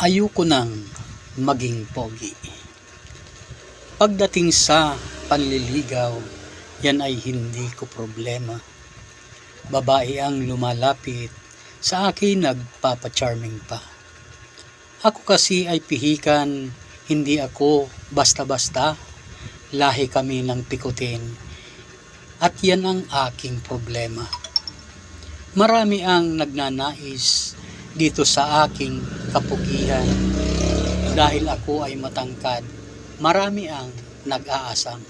ayoko nang maging pogi. Pagdating sa panliligaw, yan ay hindi ko problema. Babae ang lumalapit, sa akin nagpapacharming pa. Ako kasi ay pihikan, hindi ako basta-basta. Lahi kami ng pikutin. At yan ang aking problema. Marami ang nagnanais dito sa aking kapugihan. Dahil ako ay matangkad, marami ang nag-aasam.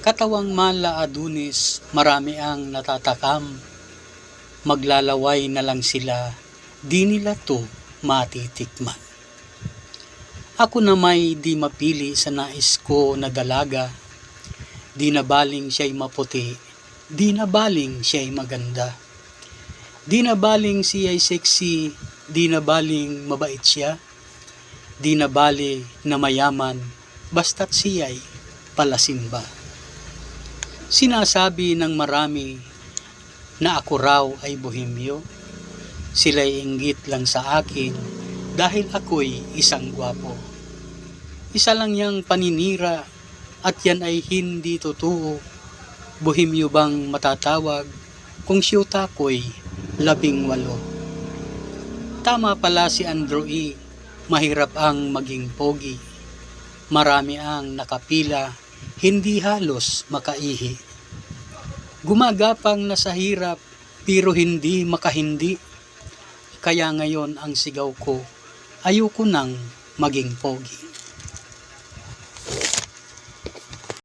Katawang mala adunis, marami ang natatakam. Maglalaway na lang sila, di nila to matitikman. Ako na may di mapili sa nais ko na dalaga, di na baling siya'y maputi, di na baling siya'y maganda. Di na baling siya'y sexy, di na baling mabait siya, di na bali na mayaman, basta't siya'y palasimba. Sinasabi ng marami na ako raw ay bohemyo. Sila'y inggit lang sa akin dahil ako'y isang gwapo. Isa lang yang paninira at yan ay hindi totoo. Bohemyo bang matatawag kung siyota ko'y labing walo? Tama pala si Andrew E. Mahirap ang maging pogi. Marami ang nakapila, hindi halos makaihi. Gumagapang na sa hirap, pero hindi makahindi. Kaya ngayon ang sigaw ko, ayoko nang maging pogi.